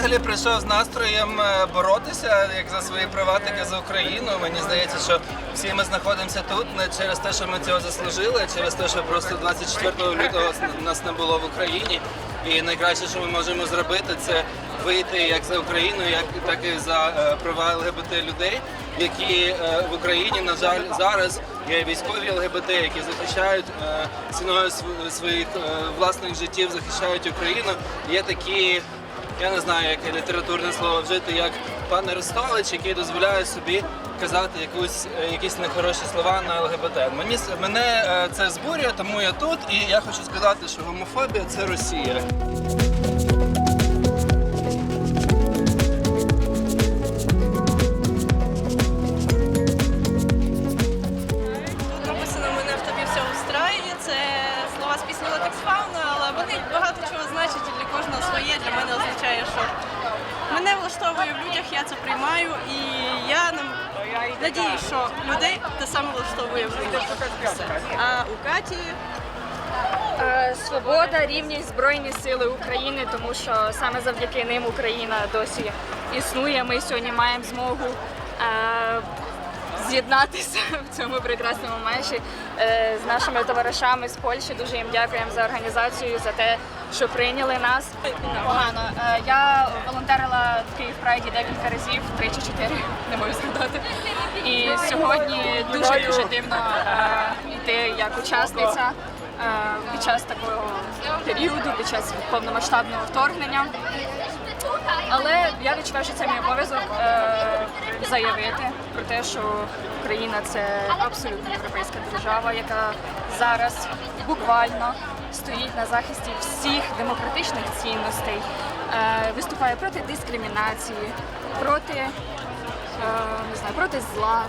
прийшов з настроєм е, боротися як за свої права, так і за Україну. Мені здається, що всі ми знаходимося тут не через те, що ми цього заслужили, а через те, що просто 24 лютого нас не було в Україні. І найкраще, що ми можемо зробити, це вийти як за Україну, як так і за е, права ЛГБТ людей, які е, в Україні, на жаль, зараз є військові ЛГБТ, які захищають ціною своїх власних життів, захищають Україну. Є такі, я не знаю, яке літературне слово вжити, як пан Арестович, який дозволяє собі казати якусь, е, якісь нехороші слова на ЛГБТ. Мені мене е, це збурює, тому я тут, і я хочу сказати, що гомофобія це Росія. Влаштовує в людях, я це приймаю, і я надіюсь, що людей те саме влаштовує в людях. Все. А у Каті Е, Свобода, рівність Збройні Сили України, тому що саме завдяки ним Україна досі існує. Ми сьогодні маємо змогу е, з'єднатися в цьому прекрасному матчі е, з нашими товаришами з Польщі. Дуже їм дякуємо за організацію, за те, що прийняли нас. Погано. Е, Я волонтерила в Київ Прайді декілька разів, три чи чотири, не можу згадати. І сьогодні дуже дуже дивно е, йти як учасниця е, під час такого періоду, під час повномасштабного вторгнення. Але я відчуваю, що це мій обов'язок е, заявити про те, що Україна це абсолютно європейська держава, яка зараз буквально стоїть на захисті всіх демократичних цінностей, е, виступає проти дискримінації, проти, е, не знаю, проти зла,